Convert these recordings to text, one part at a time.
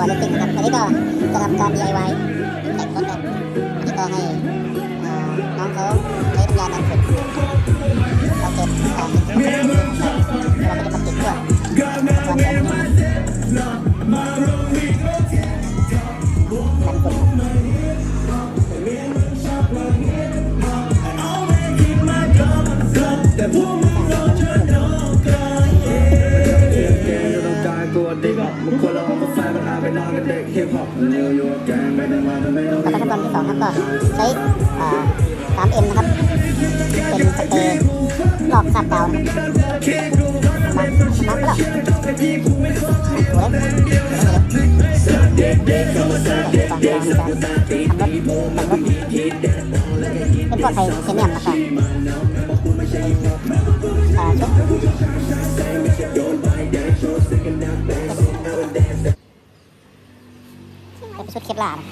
่อร์ตเลสซิ่งนะครับอันนี้ก็จะทำการ DIY แต่งรถครับอันนี้ก็ให้ ฮิปฮอปนิวยอร์กแกงไม่ได้มาทำไมต้องแล้วก็ขั้นตอนที่สองครับก็ใช้อ่า 3M นะครับ เป็นสเปรย์ลอกคราบกาวนะครับมามาก็แล้วถูเลยถูเลอนเราจะทำรถแต่งรถเป็นพวกไทเทเนียมนะครั ลานะ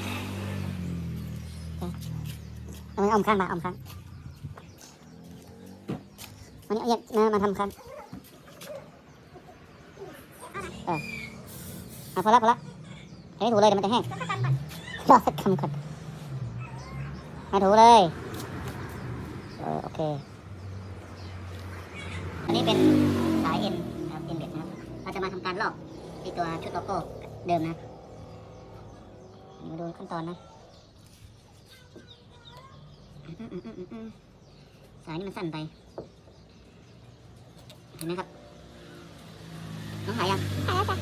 เอาไม่เอาข้างมาอาข้างวันนี้เอาเนี่ยมามาทำข้างเออเอาพอละพอละให้ถูเลยเดี๋ยวมันจะแห้งรอสักคำก่อนมาถูเลยเออโอเค อันนี้เป็นสายเอ็นนะครับเอ็นเบ็ดนะครับ เราจะมาทำการลอกไอตัวชุดโลโก้เดิมนะ มาดูขั้นตอนนะอืมอืมอืมอืมอืมสายนี่มันสั้นไป เห็นไหมครับน้องหายยังหายแล้วจ้ะ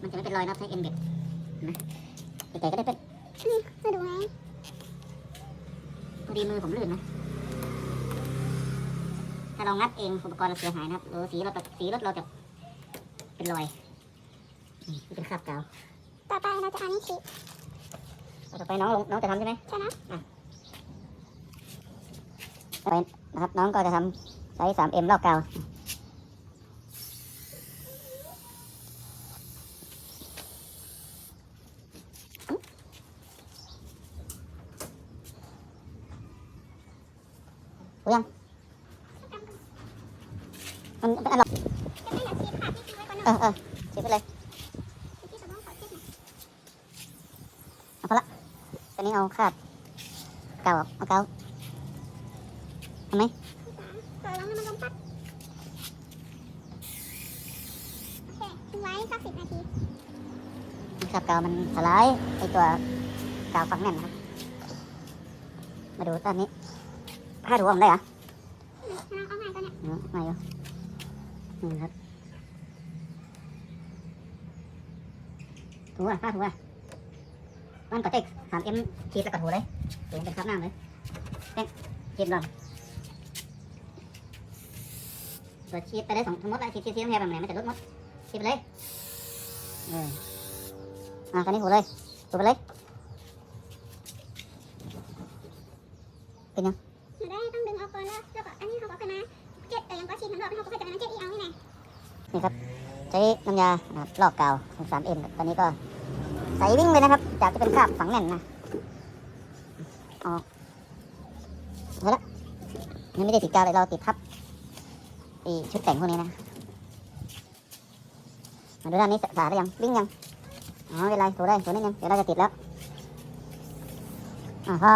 มันจะไม่เป็นรอยนะใช้เอ็นเบ็ดเห็นไหมไกลๆก็ได้เป็นมาดูไงพอดีมือผมลื่นนะ ถ้าเรางัดเองอุปกรณ์เราเสียหายนะครับหรือสีรถสีรถเราจะเป็นรอย นี่เป็นคราบกาวต่อ ไปเราจะเอานิ้วชี้ต่อไปน้องลงน้องจะทำใช่ไหมใช่ไหมต่อไปนะครับน้องก็จะทำใช้ 3M ลอกกาวรู้ยังมันเป็นอันหรอกจะไม่เหลือชี้ค่ะที่ทิ้งไว้ก่อนเอเนาะอเออเช็ดไปเลย ที่สมองขอชี้หน่อย เอาพอละตอนนี้ เอาคราบกาวออกเอากาวทำไหมที่สามปล่อยลงให้มันลมพัดโอเคทิ้งไว้สักสิบนาทีคราบกาวมันสลายไอตัวกาวฝังแน่นนะครับ มาดูตอนนี้ผ้าถูผมได้เหรอเราเอาง่ายก่อนเนี่ยอืมมาอยู่นี่ครับถูอะผ้าถูอะมันก็เต็กสามเอ็มขีดแล้วก็ถูเลยถูเป็นคราบน้ำเลยเต็กขีดลองตัวขีดไปได้สองทั้งหมดแล้วขีดขีดขีดต้องแทบแบบไหนมันจะลดหมดขีดไปเลยเอออะตอนนี้ถูเลยถูไปเลยหนูได้ต้องดึงออกก่อนแล้วแล้วก็อันนี้เขาก็ขึ้นมาเจ็ดแต่ยังก็ชี้ทั้งรอบแล้วเขาก็ค่อยจะมาเจ็ดอีกเอานี่ไงนี่ครับใช้น้ำยานะครับลอกกาวของ 3M ตอนนี้ก็ใส่วิ่งเลยนะครับ จากจะเป็นคราบฝังแน่นนะออกเอาละนี่ไม่ได้ติดกาวเลยเราติดทับไอชุดแต่งพวกนี้นะมาดูด้านนี้สะอาดหรือยังวิ่งยังอ๋อไม่เป็นไรถูได้ถูนิดนึงเดี๋ยวเราจะติดแล้วอ่าพอ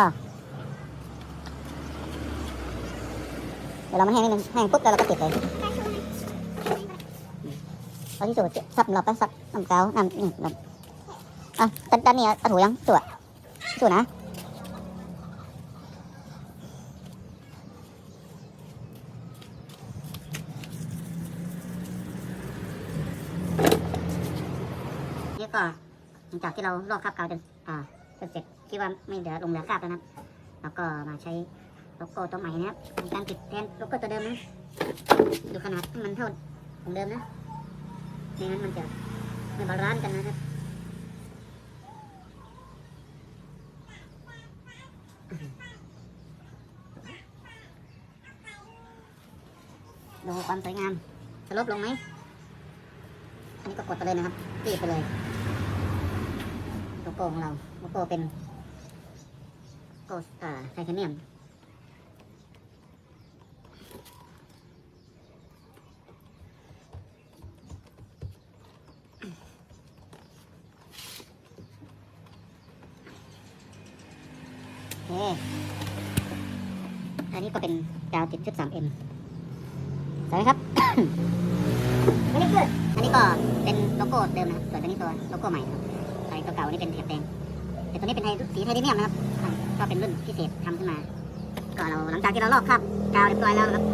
เดี๋ยวเรามาแห้งนิดนึงแห้งปุ๊บแล้วเราก็ติดเลยการชูนะเอาที่สุดซับหลบไปซับน้ำกาวน้ำนี่น้ำ อะด้านด้านนี้เอาถูยังตัวตัวนะนี่ก็หลังจากที่เราลอกคราบกาวจนอ่าจนเสร็จคิดว่าไม่เหลือลงเหลือคราบแล้วนะครับแล้วก็มาใช้โลโก้ตัวใหม่นะครับมีการติดแทนโลโก้ตัวเดิมนะดูขนาดให้มันเท่าของเดิมนะไม่งั้นมันจะไม่บาลานซ์กันนะครับ ดูความสวยงามจะลบลงไหมอันนี้ก็กดไปเลยนะครับตีไปเลยโลโก้ของเราโลโก้เป็นโกสอ่าไทเทเนียมอันนี้ก็เป็นกาวติดชุด 3M สวยไหมครับอันนี้คืออันนี้ก็เป็นโลโก้เดิมนะครับส่วนตัวนี้ตัวโลโก้ใหม่ครับไอ้ตัวเก่านี่เป็นแถบแดงแต่ตัวนี้เป็นไทยสีไทเทเนียมนะครับก็เป็นรุ่นพิเศษทำขึ้นมา ก็เราหลังจากที่เราลอกคราบกาวเรียบร้อยแล้วนะครับ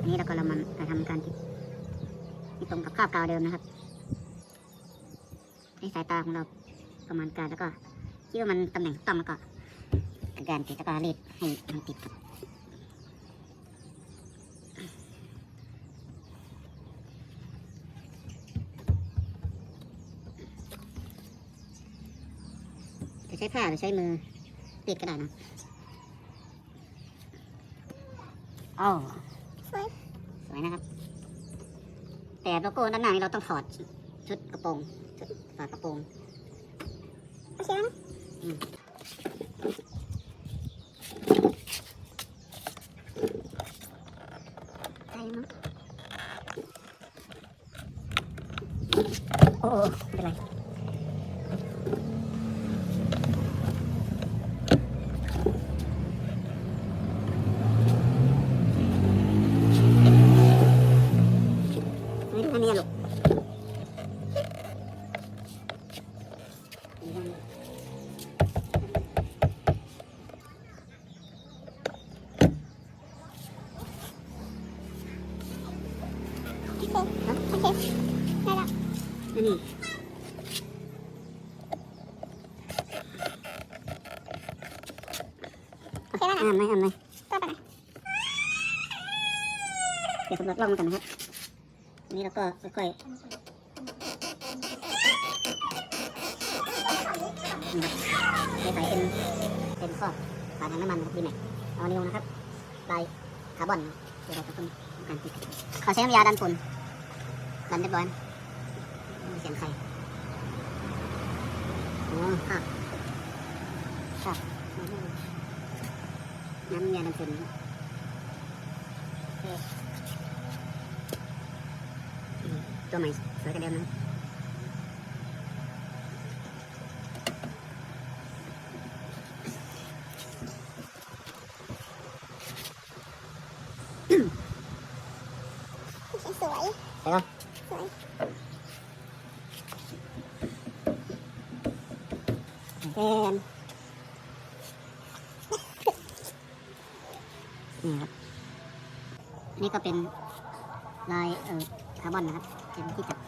อันนี้เราก็เรามาทำการติดตรงกับคราบกาวเดิมนะครับให้สายตาของเราประมาณการแล้วก็คิดว่ามันตำแหน่งต้องแล้วก็การติดแล้วก็รีดให้มันติดครับ ใช้ผ้าหรือใช้มือติดก็ได้นะอ้าวสวยสวยนะครับ แต่โลโก้ด้านหน้านี่เราต้องถอดชุดกระโปรงชุดถอดกระโปรงโอเคแล้วนะ อเคแล้วนะอ่านไหมอ่านไหมต่อไปนะเดี๋ยวสำรวจล่องกันนะครับอันนี้เราก็ค่อยๆนี่ครับใช้สายเอ็นเอ็นครอบฝาถังน้ำมันนะครับดีแม็กเอานิวนะครับลายคาร์บอนนะเดี๋ยวเราจะต้องทำการติดเขาใช้น้ำยาดันฝุ่นดันเรียบร้อยนะไม่มีเสียงใครอ๋อครับครับ น้ำยาดันฝุ่นนะครับโอเคตัวใหม่สวยกว่าเดิมนะ โอเคสวย ไปแล้ว สวย แทน นี่ครับนี่ก็เป็นลายเอ่อคาร์บอนนะครับเป็นที่จับ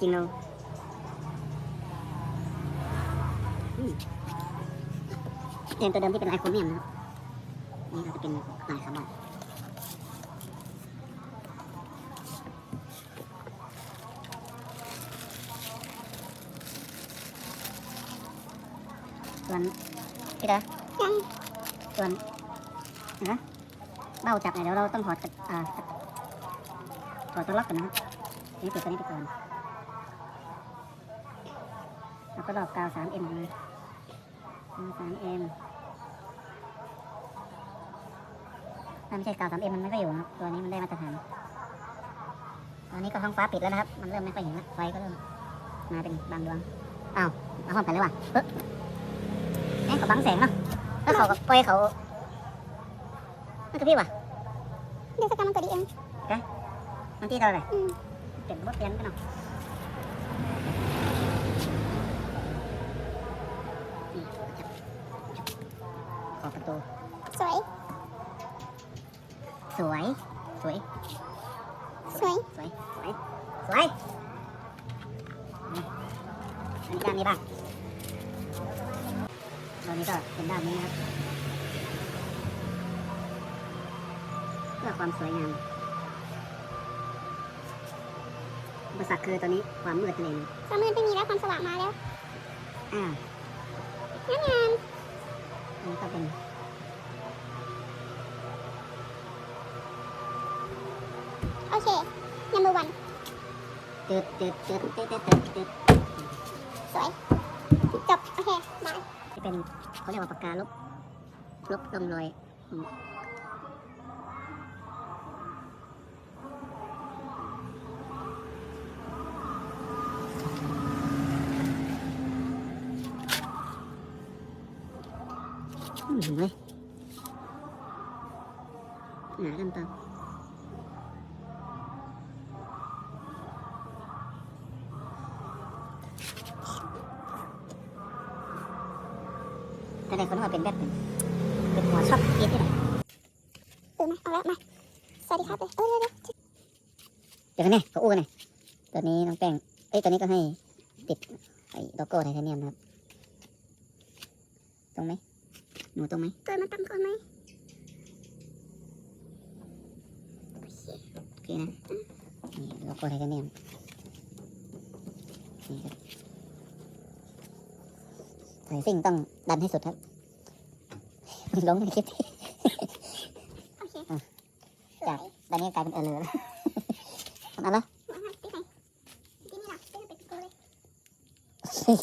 จริงเราอืมเอ็นตัวเดิมที่เป็นไอโครเมียมนะครับนี่ก็จะเป็นลายคาร์บอนส่วนพี่ดา ส่วนนะเบ้าจับเนี่ยเดี๋ยวเราต้องถอดอ่าถอดตัวล็อกกันนะครับนี่ติดตัวนี้ไปก่อนแล้วก็รอบกาว 3M นะกาว 3M ถ้าไม่ใช่กาว 3M มันไม่ค่อยอยู่นะครับ ตัวนี้มันได้มาตรฐานตอนนี้ก็ท้องฟ้าปิดแล้วนะครับ มันเริ่มไม่ค่อยเห็นแล้วไฟก็เริ่มมาเป็นบางดวงอ้าวเอาพร้อมกันเลยว่ะเฮ้ยแม่งเขาบังแสงเนาะ แล้วเขาก็ปล่อยเขา มันก็พี่ว่ะเดี๋ยวสกรรมมันกดดีเองบางทีเราอะไรอืมเปลี่ยนบทเปลี่ยนกันเนาะนี่จับขอบประตู สวย สวย สวย เพื่อความสวยงามอุปสรรคคือตอนนี้ความมืดนั่นเองความมืดไม่มีแล้วความสว่างมาแล้วอ่างามงามอันนี้ก็เป็นโอเค number one ตืดตืดตืดตืดตืดตืดตืดสวยจบโอเคได้ที่เป็นเขาเรียกว่าปากกาลบลบลงรอยอืม อืมเว้ยหนากันเปล่า แต่ในคนที่มาเป็นแบบเป็นเป็นหัวชอบกินที่ไหนเออมาเอาแล้วมาสวัสดีครับเลยเออเดี๋ยวเดี๋ยวกันแน่ก็อู้กันแน่ตัวนี้น้องแป้งเอ้ยตัวนี้ก็ให้ติดไอ้โลโก้ไทเทเนียมนะครับ ตรงไหมหนูตรงไหมเกิดมาตั้งก่อนไหมโอเคนะนี่โลโก้ไทเทเนียมนี่ครับสาย ซิ่งต้องดันให้สุดครับลงในคลิปโอเคอะสวยตอนนี้กลายเป็นเออเลอแล้วทำอะไรละมาให้ที่ไหนที่นี่ล่ะที่เป็นโกเลยนี่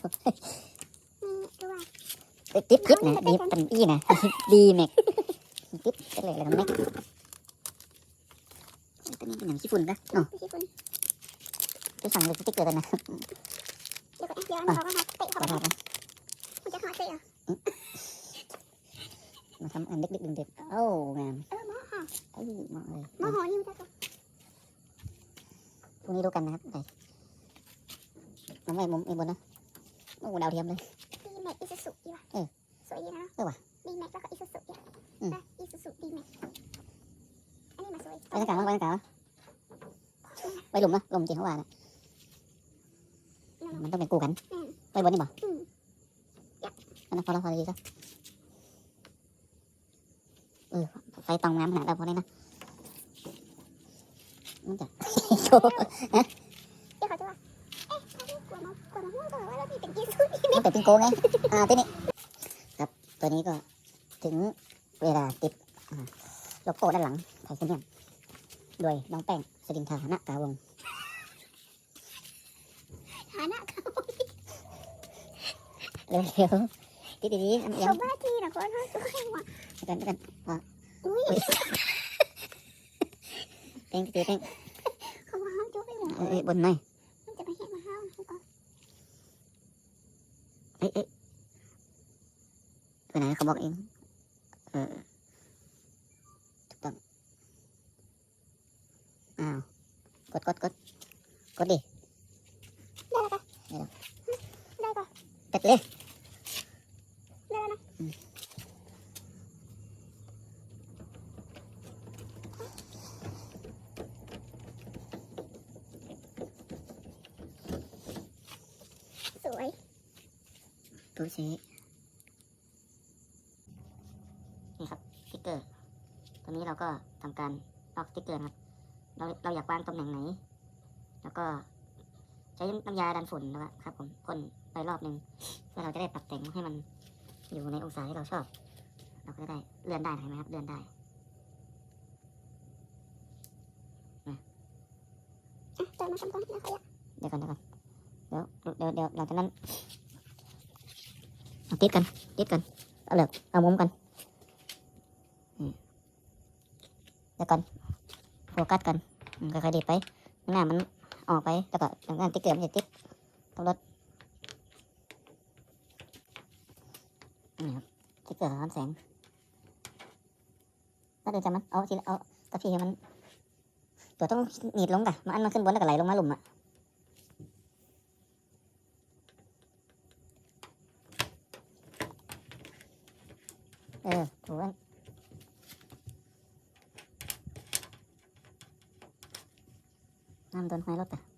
ดูว่าติ๊บคลิปนะดีเป็นอี้นะดีแม็กติ๊บก็เลยแล้วแม็กตัวนี้เป็นหนังญี่ปุ่นปะอ๋อพี่คุณจะสั่งเลยสติ๊กเกอร์กันนะเดี๋ยวก่อนเดี๋ยวเขาก็มาเตะเขาขอไป โทษนะ คุณจะหอเตะเหรอ มา ทำอันเด็กๆเด็กๆโอ้งามเออหมอหอเอ้ยเหมาะเลยหมอหอนี่มันจะพรุ่งนี้ดูกันนะครับไปน้องไอ้มุมไอ้บนนะโอ้ดาวเทียมเลยดีแม็กอีซูซูดีว่ะเออสวยดีนะเออว่ะดีแม็กแล้วก็อีซูซูดีอืมนะอีซูซูดีแม็กอันนี้มาสวยไปกันกลางไปกันกลางไปหลุมนะหลุมจริงเขาว่านะมันต้องเป็นกูกันอืมไปบนนี่บ่อืมอันนั้นพอแล้วพอดีซะเออ ไฟตองน้ำขนาดเราพอได้นะมันจะโชว์เดี๋ยวเขาจะว่าเอ๊ะเขากลัวมากลัวมากกลัวว่าเรามีเป็นอีซูดีมันเป็นปิงโกไงอ่าตัวนี้ครับตัวนี้ก็ถึงเวลาติดอ่าโลโก้ด้านหลังไทเทเนียมโดยน้องแป้งสดินทานะกาวงฐานะเขาเร็วๆติดดีๆอันชายังวบ้านที่นะคนเขาจะให้ว่ากันกันอุ้ยเป้งตีเป้งเขาว่าเขาจะให้ว่าเอ้ยบนหน่ อยมันจะไปเห็นมาห้าวเขาก็เอ้ยเอ้ยไปไหนเขาบอกเองเออถูกต้องอ้าวกดกดกดกดดิ ได้แล้วปะได้ปะ กดเลย ได้แล้วนะสวย ตู้เซนี่ครับสติ๊กเกอร์ ตัวนี้เราก็ทำการลอกสติ๊กเกอร์นะครับ เราเราอยากวางตำแหน่งไหน แล้วก็ใช้น้ำยาดันฝุ่นนะครับผมพ่นไปรอบหนึ่งเพื่อเราจะได้ปรับแต่งให้มันอยู่ในองศาที่เราชอบ เราก็จะได้เลื่อนได้เห็นไหมครับ เลื่อนได้อะเติมมาทำก่อนนะขยะเดี๋ยวก่อนเดี๋ยวก่อนเดี๋ยวเดี๋ยวเดี๋ยวหลังจากนั้นเอา ติดกันติดกันเอาเหลือกเอามุมกันเดี๋ยวก่อนโฟกัสกันค่อยๆดีดไปหน้ามันออกไปแล้วก็หลังากนั้นติ๊กเกอร์มันจะติดต้องลดนี่ครับติ๊กเกอร์สะท้อนแสงแล้วเดี๋ยวจะมันเอาทีละเอาตะพีให้มันตัวต้องหนีดลงกะมันอันมันขึ้นบนแล้วก็ไหลลงมาหลุมอะ เออถูกแล้ว น้ำโดนหอยรถอะ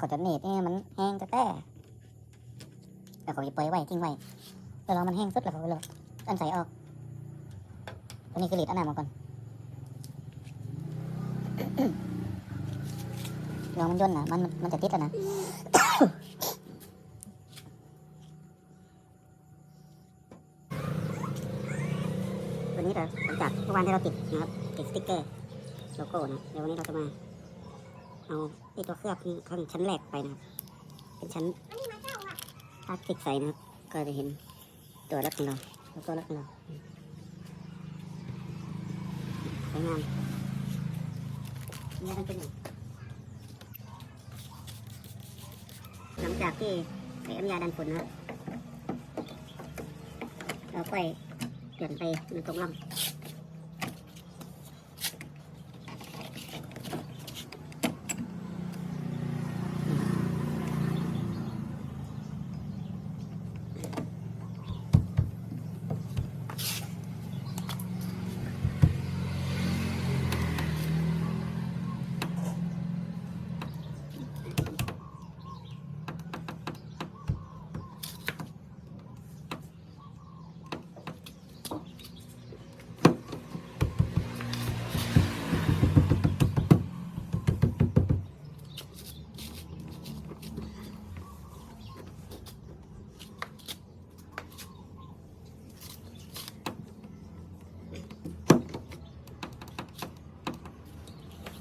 ขาจะหนีบนี่ยมันแห้งแต่แต่แล้วเขาจะปล่อยไว้ทิ้งไว้แล้วรอมันแห้งสุดแล้วเขาก็เลยอันใส่ออกตัวนี้คือหลีดอันน้ำมาก่อนลองมันย่นนะมันมันจะติดอะนะเก็หลังจากเมื่อวานที่เราติดนะครับติดสติ๊กเกอร์โลโก้นะเดี๋ยววันนี้เราจะมา เอาไอตัวเคลือบข้างชั้นแรกไปนะครับเป็นชั้นพลาสติกใสนะครับก็จะเห็นตัวรถของเราโลโก้รถของเราสวยงามนี่มันเป็นอย่งหลังจากที่ใส่น้ำยาดันฝุ่นนะเราค่อยหย่อนไปมันตรงร่อง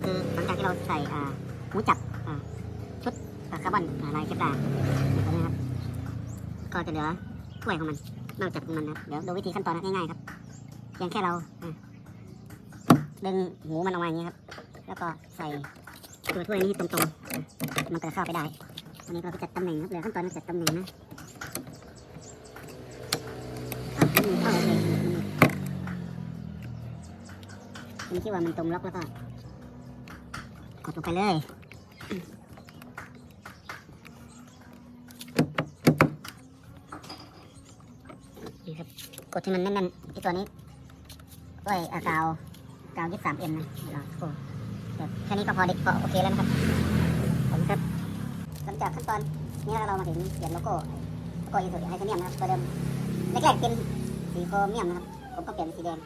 คือหลังจากที่เราใส่อ่าหมูจับอ่าชุดอ่าคาร์บอนอ่า ลายเก็บดาตัวนี้ครับก็จะเหลือถ้วยของมัน นอกจากมันนะเดี๋ยวดูวิธีขั้นตอนนะง่ายๆครับเพียงแค่เราดึงหูมันออกมาอย่างนี้ครับ แล้วก็ใส่ตัวถ้วยนี้ตรงๆมันจะเข้าไปได้อันนี้เราก็จัดตำแหน่งครับเหลือขั้นตอนการจัดตำแหน่งนะเข้าโอเคผมคิดว่ามันตรงล็อกแล้วก็กดลงไปเลย นี่ครับ กดที่มันแน่นๆไอตัวนี้ด้วยอ่ากาวกาวยี่สามเอ็มนะเดี๋ยวรอสักครู่แค่นี้ก็พอดีพอโอเคแล้วนะครับผมครับหลังจากขั้นตอนนี้เรามาถึงเขียนโลโก้โลโก้อินสุไอเทเนียมนะครับตัวเดิมแรกๆเป็นสีโครเมียมนะครับผมก็เปลี่ยนเป็นสีแดง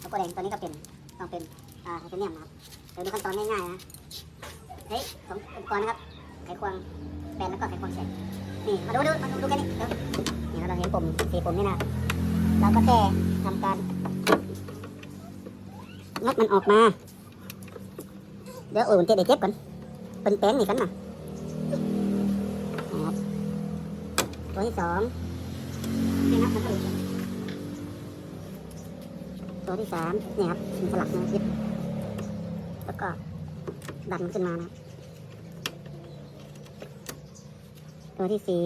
โลโก้แดงตัวนี้ก็เป็นต้องเป็นอ่าไอเทเนียมนะครับเดี๋ยวดูขั้นตอนง่ายๆนะเฮ้ยสองอุปกรณ์นะครับไขควงแปนแล้วก็ไขควงเสร็จนี่มาดูดูมาดูดูกันนี่เดี๋ยวนี่เราเห็นปุ่มสีปุ่มนี่นะ เราก็แค่ทำการงัดมันออกมา เดี๋ยวเออมันจะได้เจ็บก่อนเป็นแป้งนี่กันนะตัวที่สองนี่นับมันเลยตัวที่สามนี่ครับสลักนะยึดแล้วก็ดันขึ้นมานะตัวที่สี่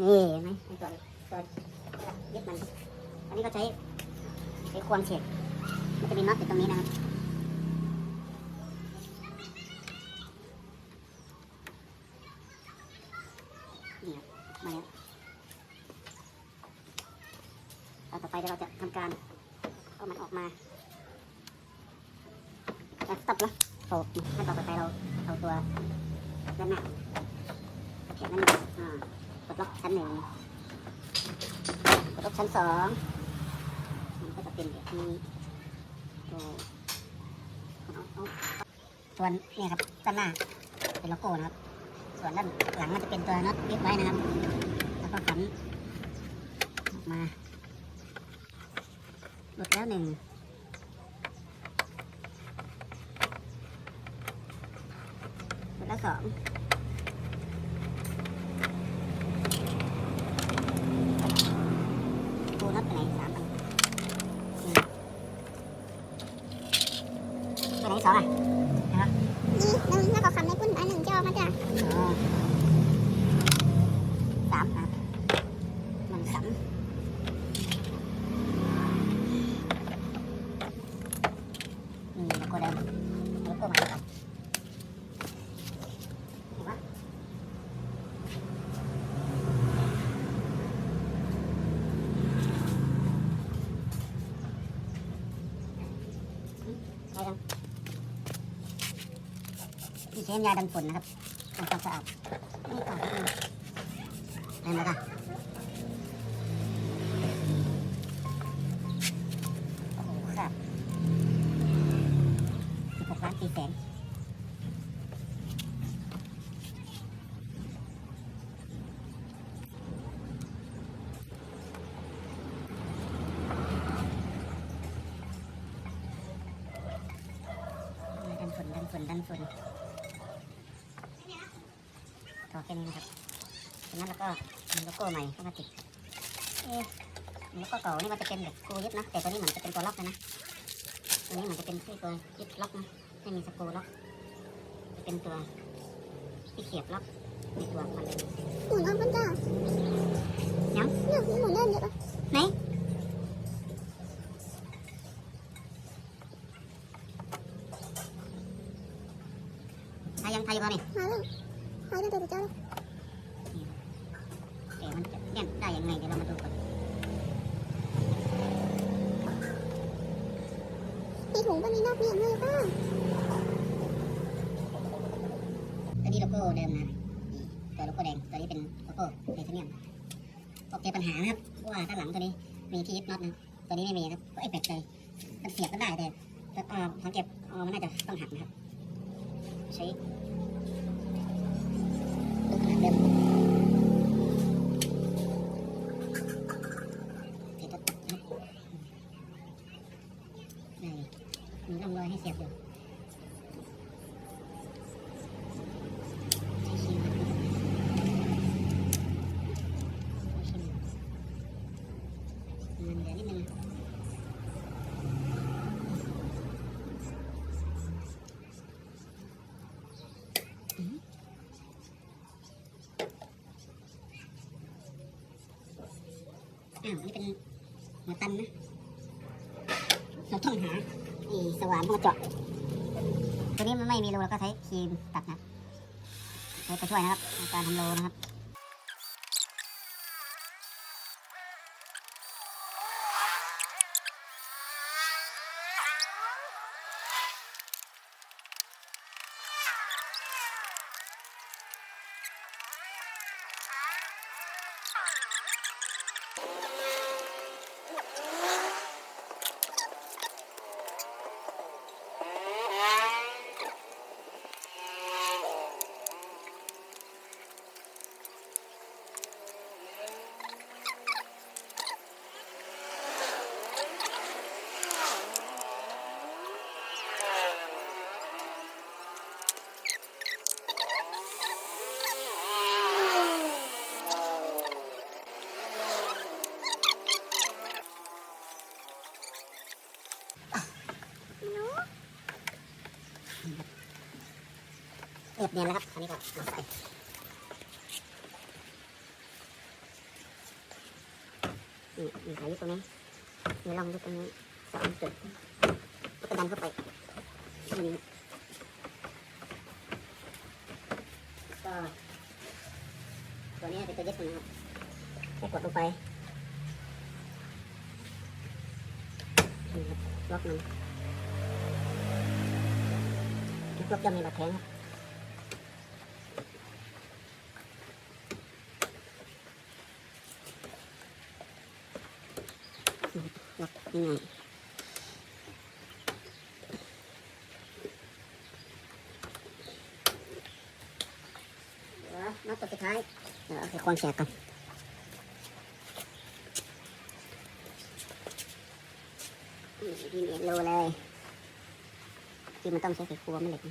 นี่เห็นไหมตัวตัว ยึดมัน อันนี้ก็ใช้ใช้ควงเฉดมันจะมีน็อตอยู่ตรงนี้นะครับนี่ครับมาแล้วแล้วต่อไปเดี๋ยวเราจะทำการเอามันออกมา แล้วตับละโอ้ขั้นตอนต่อไปเราเอาตัวด้านหน้าเขียนนั่นหนึ่งอ่ากดล็อกชั้นหนึ่งกดล็อกชั้น สองมันก็จะเป็นแบบนี้ตัวส่วนเนี่ยครับด้านหน้าเป็นโลโก้นะครับ ส่วนด้านหลังมันจะเป็นตัวน็อตยึดไว้นะครับ แล้วก็ขันออกมาหลุดแล้วหนึ่งแล้วสองปูนับไปไหนสามอันอืมไปไหนสองอะ นี่หนึ่งแล้วก็คำในกุ้นอันหนึ่งจะออกมาจาก อ๋อสามครับหนึ่งสามนี่แล้วก็เดิมแล้วก็มาครับเห็นปะ ใช่ครับ นี่ใช้ยาดันฝุ่นนะครับทำความสะอาดนี่ก่อนนิดนึงเมีโลโก้ใหม่เข้ามาติดเอ๊ะโลโก้เก่านี่มันจะเป็นแบบสกรูยึดนะ แต่ตัวนี้เหมือนจะเป็นตัวล็อกเลยนะตัวนี้เหมือนจะเป็นที่ตัวยึดล็อกนะไม่มีสกรูล็อกจะเป็นตัวที่เสียบล็อกในตัวของมันเลยหมุนเอาเพิ่นจ้ายังเนี่ยหมุนเล่นเดี๋ยวปะไหนทายยังทายอยู่ป่ะนี่ มาแล้วหายตั้งแต่ตัวเจ้าแล้ว แต่มันจะเล่นได้ยังไงเดี๋ยวเรามาดูกัน มีถุงก็มีนอกมีอย่างเลยค่ะ ตัวนี้โลโก้เดิมนะนี่ตัวโลโก้แดง ตัวนี้เป็นโลโก้เทเทเนียมโอเคปั ญหานะครับว่าด้านหลังตัวนี้มีที่ยึดน็อตนะตัวนี้ไม่มีครับก็ไอ้เป็ดเลยมันเสียบก็ได้แต่แต่เอ่อทางเก็บเอ่อมันน่าจะต้องหักนะครับใช้ อ้าวนี่เป็นหัวตันนะ เราต้องหาไอ้สว่านมาเจาะ ตัวนี้มันไม่มีรูเราก็ใช้ครีมตัดนะใช้ไปช่วยนะครับในการทำโลนะครับ เรียบเนียนแล้วครับอันนี้ก็มาใส่นี่มีสายยึดตรงนี้มีร่องยึดตรงนี้สองจุดแล้วก็ดันเข้าไปที่นี้ก็ตัวนี้เป็นตัวยึดตรงนี้ครับกดลงไปล็อกมันล็อกจะมีบาดแผลครับ ล็อกยังไงเดี๋ยวนัดตัวสุดท้ายเดี๋ยวเอาไปควงแฉกกันนี่ที่เนียนโลเลยที่มันต้องใช้ไขควงไม่เหล็ก